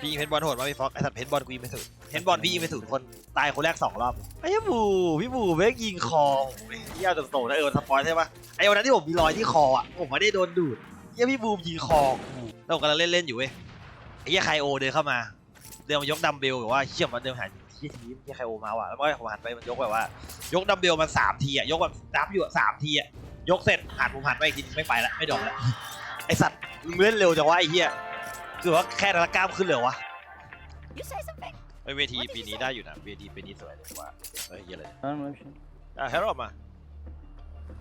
พี่ยิงเพนบอลโหดมาพี่ฟอกไอ้สัตว์เพนบอลกูยิงไม่ถูกเพนบอลพี่ยิงไม่ถูกคนตายคนแรกสองรอบไอ้เหี้ยบูพี่บูแม่งยิงคอไอ้เหี้ยโตๆนะเออสปอยใช่ปะไอ้วันนั้นที่ผมมีรอยที่คออะผมไม่ได้โดนดูดเหี้ยพี่บูมยิงคอกูแล้วผมกำลังเล่นๆอยู่เว้ยไอ้เหี้ยไคโอเดินเข้ามาเดินมายกดัมเบลแบบว่าเชี่ยมันเดินหาที่ทีมที่ไคโอมาว่ะแล้วก็ผมหันไปมันยกแบบว่า ยกดัมเบลมันสามทีอะยกแบบดับอยู่อะสามทีอะยกเสร็จหันผมหันไปอีกทีไม่ไปละไม่โดนละไอสัตว์มึงเล่นเร็วจังวะไอ้เหี้ย คือว่าแค่นั้นละกล้ามขึ้นเลยวะ You say something? ไอเวทีปีนี้ได้อยู่นะเวทีปีนี้สวยเลยว่าเฮ้ยเหี้ยอะไร Var mı öyle bir şey? อะแฮร์รี่มา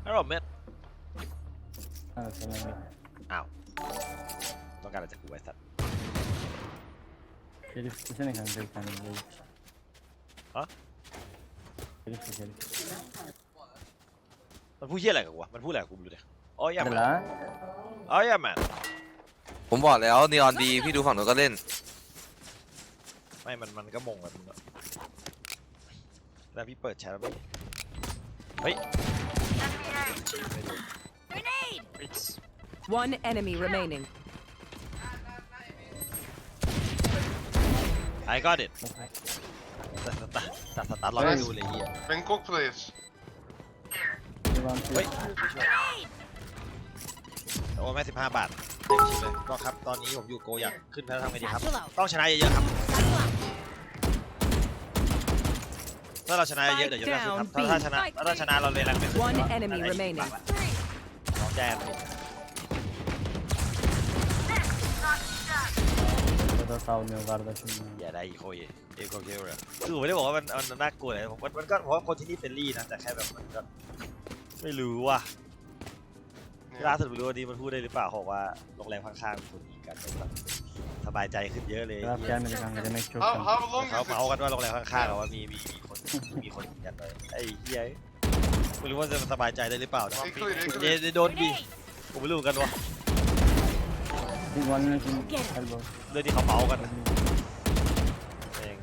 แฮร์รี่เม็ด Evet tamam. evet. ต้องการอะไรจากกูไอ้สัตว์ Şerif istesene kanka bir tane böyle. Ha? Şerif de şerif. มันพูดเหี้ยอะไรกับกูวะมันพูดอะไรกับกูไม่รู้เนี่ยอ๋ออย่า Hadi แมน lan. อ๋ออย่าแมน ผมบอกแล้วนีออนดีพี่ดูฝั่งนู้นก็เล่น ไม่มันมันก็มงแบบมึงอะแล้วพี่เปิดแชทแล้วไม่เฮ้ยไม่ดู Grenade! เฮ้ย One enemy remaining. I got it Okay. แต่สตาร์แต่สตาร์ทเราไม่ดูเลยเหี้ย Bangkok players. Bir one two. เฮ้ยโอ้แม่สิบห้าบาท เต็มชิ้นเลยก็ครับตอนนี้ผมอยู่โกอยากขึ้นแล้วทำไงดีครับ Satchel out. ต้องชนะเยอะๆครับ Satchel out. ถ้าเราชนะเยอะๆเดี๋ยวจะได้ขึ้นครับถ้าถ้าชนะถ้าชนะเราเลยแรงไม่ขึ้น One ครับ enemy นั่นแหละ remaining. น้องแจ้งนี่ Burada salmıyor kardeşim. ya. อย่าได้อีโคยเอโคเกลเลยคือผมไม่ได้บอกว่ามันมันน่ากลัวเลยผมมันมันก็ผมว่าคนที่นี่เฟรนลี่นะแต่แค่แบบมันก็ไม่รู้ว่ะ ล่าสุดไม่รู้วันนี้มันพูดได้หรือเปล่าเขาบอกว่าโรงแรมข้างๆมีคนยิงกันแบบสบายใจขึ้นเยอะเลย Cevap gelmedi kanka demek çok How, kanka. how long เขา is เมาส์ it? กันว่าโรงแรมข้างๆเราว่ามีมีมีคนมีคนยิงกันเลยไอ้เหี้ยไม่รู้ว่าจะสบายใจได้หรือเปล่านะ Hey, clear, hey, เดี๋ยว clear. เดี๋ยวโดนบีผมไม่รู้เหมือนกันวะ Bir one minute in elbow. เรื่องที่เขาเมาส์กันนะเอง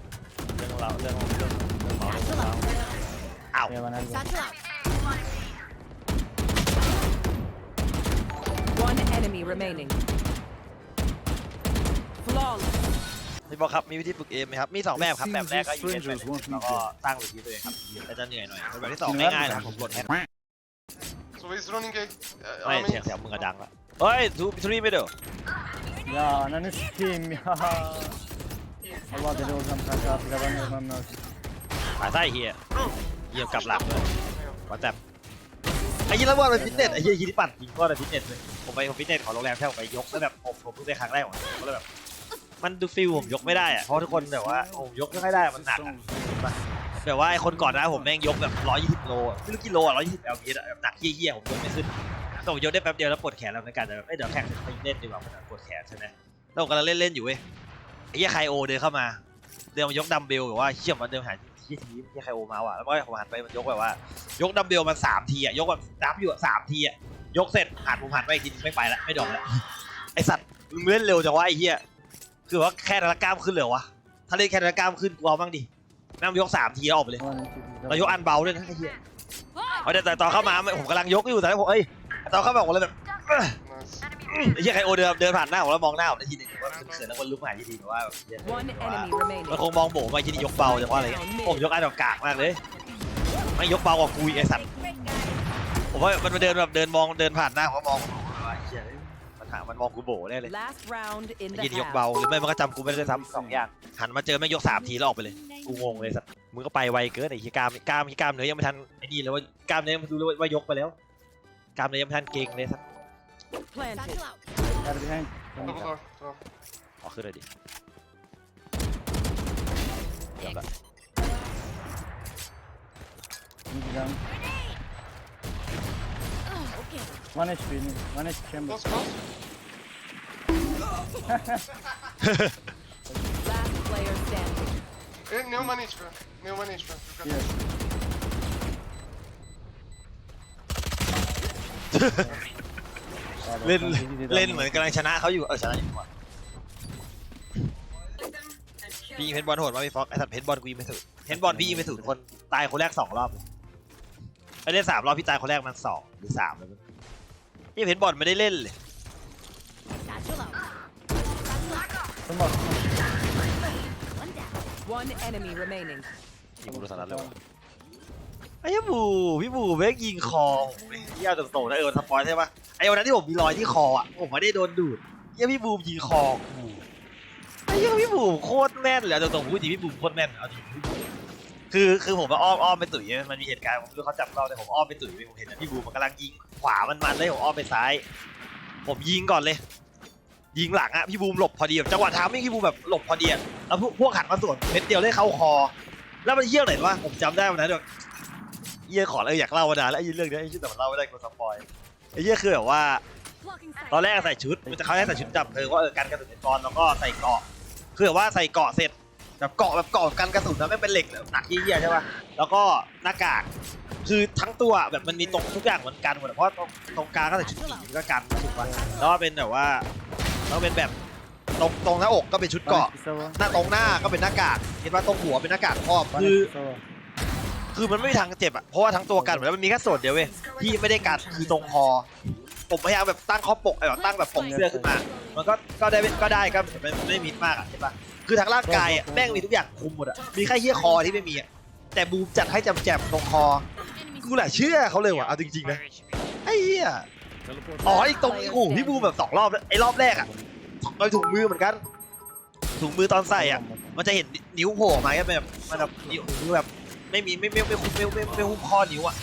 เรื่องเราเรื่องเรื่องเรื่องเมาส์เรื่องเมาส์อ้าว Yeah one elbow. Satchel out. One enemy remaining. Flawless. พี่บอกครับ มีวิธีฝึกเอมไหมครับ มีสองแบบครับ แบบแรกก็อยู่ในแบบแล้วก็สร้างวิธีตัวเองครับแล้วจะเหนื่อยหน่อยแบบที่สองง่ายๆนะครับผมกดแค่ So he's running a. Uh, ไม่ I เสียง mean, เสียงมึงอะดังละเฮ้ยทูทรีไม่เด้อ Ya ananı sikeyim ya. Allah deli olacağım kanka artık adam olmam lazım. ขาไส้เฮียเฮียกลับหลังเลยว่าแต่ไอ้ยี่แล้วว่าไปฟิตเนสไอ้เฮียยี่ที่ปั่นจริงก็ไปฟิตเนสเลย ผมไปผมฟิตเนสของโรงแรมแค่ผมไปยกแล้วแบบผมผมเพิ่งได้ครั้งแรกของผมก็เลยแบบ มันดูฟิลผมยกไม่ได้อะเพราะทุกคนแบบว่าผมยกไม่ค่อยได้มันหนักอะแบบว่าไอ้คนก่อนหนะผมแม่งยกแบบร้อยยี่สิบโลอะไม่รู้กี่โลอะร้อยยี่สิบเอลพีอะแบบหนักเยี่ยๆผมยกไม่ขึ้นแต่ผมยกได้แป๊บเดียวแล้วปวดแขนแล้วในการจะแบบเอ้ยเดี๋ยวแข่งไปเล่นดีกว่ามันปวดแขนใช่ไหมแล้วผมกำลังเล่นๆอยู่เว้ยไอ้เหี้ยไคโอเดินเข้ามาเดินมายกดัมเบลแบบว่าเชี่ยมันเดินหาที่ทีมที่ไคโอมาว่ะแล้วก็ผมหันไปมันยกแบบว่า ยกดัมเบลมันสามทีอะยกแบบดับอยู่อะสามทีอะ ยกเสร็จหันผมหันไปอีกทีไม่ไปละไม่โดนละไอสัตว์มึงเล่นเร็วจังวะไอ้เหี้ยคือว่าแค่นั้นละกล้ามขึ้นเลยวะถ้าเล่นแค่นั้นละกล้ามขึ้นกูเอาบ้างดิแม่งยกสามทีแล้วออกไปเลย One two เรายกอันเบาด้วยนะไอ้เหี้ยเอาแต่แต่ตอนเข้ามาผมกำลังยกอยู่แต่ผมเอ้ยตอนเข้ามาผมเลยแบบ nice. ไอ้เหี้ยไคโอเดินเดินผ่านหน้าผมแล้วมองหน้าผมนาทีหนึ่งผมว่าเขินแล้วคนลุกหายทีทีแบบว่าแบบเหี้ย One แบบว่า enemy remaining. มันคงมองโบมาทีนี้ยกเบาจังว่าอะไรเงี้ยผมยกอันแบบกากมากเลยไม่ยกเบากว่ากูอีกไอสัตว์ Great guy. ผมว่ามันมาเดินแบบเดินมองเดินผ่านหน้าผมก็มองผมว่าเหี้ยมันหามันมองกูโบแน่เลย Last round in ไอ้ the ยีนี่ยก half. เบาหรือไม่มันก็จำกูไม่ได้ด้วยซ้ำสองอย่างหันมาเจอแม่งยกสามทีแล้วออกไปเลยกูงงเลยสัตว์มึงก็ไปไวเกินไอ้ที่กล้ามกล้ามที่กล้ามเนื้อยังไม่ทันไอ้นี่เลยว่ากล้ามเนื้อมันดูเลยว่ายกไปแล้วกล้ามเนื้อยังไม่ทันเก่งเลยสัตว์ Planted. Satchel out. They're behind. Double door. door. ขอขึ้นเลยดิ One HP. One HP chamber. Close, close. Last player standing. Eh, new management. New management. You got Yes. Abi, เล่น kanka, iyi dedi เล่น ama. เหมือนกำลังชนะเขาอยู่ เออชนะอยู่ว่ะพี่ยิงเพนบอลโหดมาพี่ฟอกไอ้สัตว์เพนบอลกูยิงไม่ถูกเพนบอลพี่ยิงไม่ถูกคนตายคนแรกสองรอบไอ้เล่นสามรอบพี่ตายคนแรกมันสองหรือสามเลย มั้งพี่เพนบอลไม่ได้เล่นเลย Satchel out. Satchel out. Smoke. One enemy remaining. ยิงบูโดนสารัดเลยวะไอ้เหี้ยบูพี่บูแม่งยิงคอผมเลยเหี้ยตรงๆนะเออสปอยใช่ปะไอ้วันนั้นที่ผมมีรอยที่คออะผมไม่ได้โดนดูดเหี้ยพี่บูมยิงคอกูไอ้เหี้ยพี่บูมโคตรแม่นเลยเอาตรงๆพูดจริงพี่บูมโคตรแม่นเอาจริง คือคือผมว่าอ้อมอ้อมไปตุ๋ยมันมีเหตุการณ์ผมไม่รู้เขาจับเราแต่ผมอ้อมไปตุ๋ยผมเห็นนะพี่บูมมันกำลังยิงขวามันมันเลยผมอ้อมไปซ้าย ผมยิงก่อนเลย ยิงหลังอะพี่บูมหลบพอดีจังหวะทามมิ่งพี่บูมแบบหลบพอดีอะแล้วพวกพวกหันมาสวนเม็ดเดียวได้เข้าคอ แล้วมันเยี่ยงไหนวะผมจำได้วันนั้นแบบเยี่ยขอแล้วอยากเล่ามานานแล้วไอ้เรื่องนี้ยไอ้ชื่อแต่มันเล่าไม่ได้กลัวสปอยไอ้เยี่ยคือแบบว่าตอนแรกใส่ชุดมันจะเขาให้ใส่ชุดจับเพลิงว่าเออกันกระสุนเป็นกรแล้วก็ใส่เกาะคือแบบว่าใส่เกาะเสร็จ แบบเกาะแบบเกาะกันกระสุนแล้วไม่เป็นเหล็กแบบหนักเยี่ยใช่ป่ะแล้วก็หน้ากากคือทั้งตัวแบบมันมีตรงทุกอย่างเหมือนกันหมดเพราะตรงตรงกลางก็ใส่ชุดผีก็กันถูกป่ะแล้วก็เป็นแบบว่าแล้วเป็นแบบตรงตรงหน้าอกก็เป็นชุดเกาะหน้าตรงหน้าก็เป็นหน้ากากเห็นว่าตรงหัวเป็นหน้ากากครอบคือคือมันไม่มีทางเจ็บอะเพราะว่าทั้งตัวกันหมดแล้วมันมีแค่ส่วนเดียวเว้ยที่ไม่ได้กันคือตรงคอผมพยายามแบบตั้งข้อปกไอ้แบบตั้งแบบปกเสื้อขึ้นมา มันก็ก็ได้ก็ได้ก็ไม่ไม่มิดมากอะใช่ปะ คือทั้งร่างกายอะแม่งมีทุกอย่างคุมหมดอะมีแค่เหี้ยคอที่ไม่มีอะแต่บูมจัดให้จำแจมตรงคอกูแหละเชื่อเขาเลยว่ะเอาจริงๆนะไอ้เหี้ยอ๋อไอ้ตรงนี้โอ้พี่บูมแบบสองรอบไอ้รอบแรกอะโดยถุงมือเหมือนกัน ถุงมือตอนใส่อะ มันจะเห็นนิ้วโผล่มาแบบมันแบบนิ้วนิ้วแบบไม่มีไม่ไม่ไม่คุ้มไม่ไม่ไม่หุ้มข้อนิ้วอะ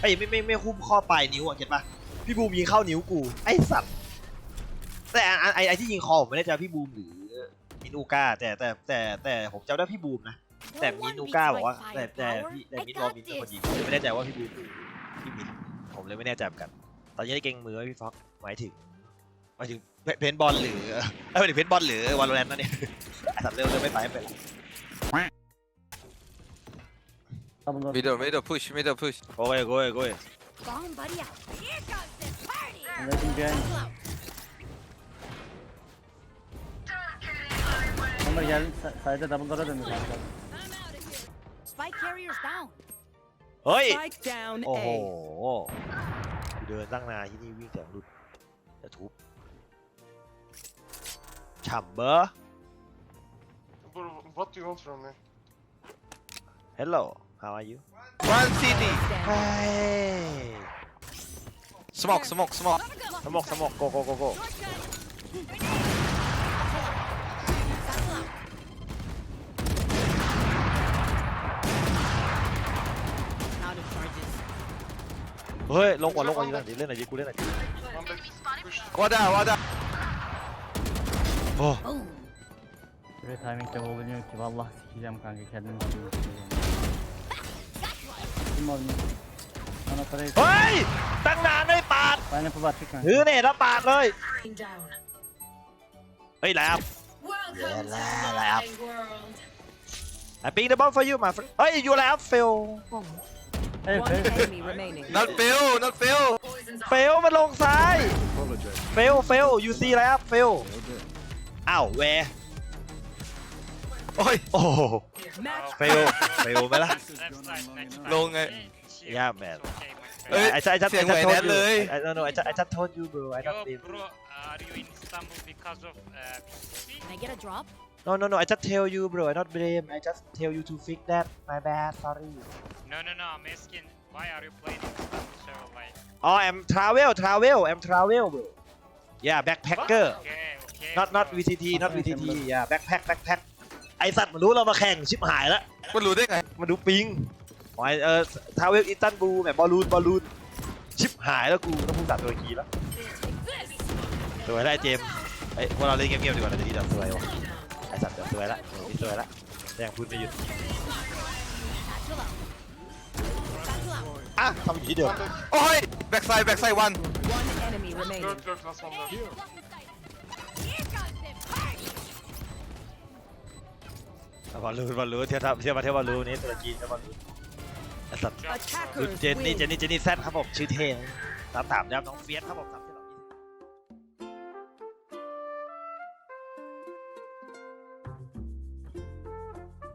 ไอ้ไม่ไม่ไม่หุ้มข้อปลายนิ้วอะเห็นปะพี่บูมยิงเข้านิ้วกูไอ้สัตว์แต่ไอ้ไอ้ที่ยิงคอผมไม่ได้จะพี่บูมหรือ มินูก้าแต่แต่แต่แต่ผมจำได้พี่บูมนะแต่ No มิ one นู beats ก้า my บอกว่าแต่แต่ firepower. พี่แต่ I มินบอก got มินเป็นคน this. ยิงผมเลยไม่แน่ใจว่าพี่บูมหรือพี่มินผมเลยไม่แน่ใจเหมือนกัน ตอนนี้ได้เก่งมือไว้พี่ฟ็อกหมายถึงหมายถึงเพนบอลหรือเอ้ยหมายถึงเพนบอลหรือวอลเลนนั่นเนี่ยไอ้สัตว์เร็วเร็วไม่ไปไม่เป็น Double door. middle middle push middle push โก้ยโก้ยโก้ย Bomb buddy out. Here comes this party. I'm waiting behind. Battle out. Onlar geldi. sa- Sayda double door'a döndü kanka. Spike carrier's down. เฮ้ย Spike down โอ้โห A. เดินตั้งนานที่นี่วิ่งเสียงหลุดจะทุบฉ่ำเบอร์ Bro, what do you want from me? Hello how are you one city เฮ้ย smoke smoke smoke สมกสมกโกโกโกโก Out เฮ้ยลงก่อนลงก่อนยิงหน่อยดิเล่นหน่อยดิกูเล่นหน่อยดิ One back. Push. wada wada โอ้ Boom. Böyle timingde oluyor ki vallahi sikeceğim kanka kendimi sikeceğim. Kim var mı? Bana parayı เฮ้ย ตั้งนานไม่ปาด Pineapple var çık kanka. ถือเนี่ยแล้วปาดเลย Down. เฮ้ยแล้ว Welcome to to my my world. I pick the ball for you my friend เฮ้ย you แล้ว fail Evet One evet. enemy remaining. not fail not fail fail มันลงซ้าย fail fail you see แล้ว fail อ้าวแวร์โอ้ยโอ้โห Match fail fail ไหมล่ะ ลงไง yeah man เอ้ย I just I just เสีย I ง just ไหว told แนทเลย you I don't know I just I just told you bro I Yo, not been bro, are you in Istanbul because of uh, PCC? Can I get a drop? No no no I just tell you bro I not blame I just tell you to fix that my bad sorry No, no, no. I'm asking why are you playing in Istanbul? So like, oh I'm travel travel I'm travel bro yeah backpacker okay, okay. not not bro. VCT not VCT yeah backpack backpack ไอสัตว์มันรู้เรามาแข่งชิบหายแล้วมันรู้ได้ไงมาดูปิงอ๋อไอ้เออทาวเวลอิตันบูแบบบอลลูนบอลลูนชิบหายแล้วกูต้องพูดภาษาตุรกีแล้วสวยแล้วไอ้เจมส์ไอ้ยพวกเราเล่นเกมๆดีกว่าเราจะดีดับสวยวะ ไอ้สัตว์เดี๋ยวสวยละเดี๋ยวนี้สวยละแต่ยังพูดไม่หยุด Satchel out. Satchel out. อะทำอยู่ที่เดิม One back. โอ้ย backside backside one one enemy remaining. Lurk, lurk, last one lurk. Here comes this party. บอลลูนบอลลูนเทียบเทียบมาเทียบบอลลูนนี่ตุรกีเทียบบอลลูนไอ้สัตว์ Attackers คือเจนนี่ win. เจนนี่ เจนนี่แซดครับผม ชื่อเท่นะตามถามนะครับน้องเฟียสครับผม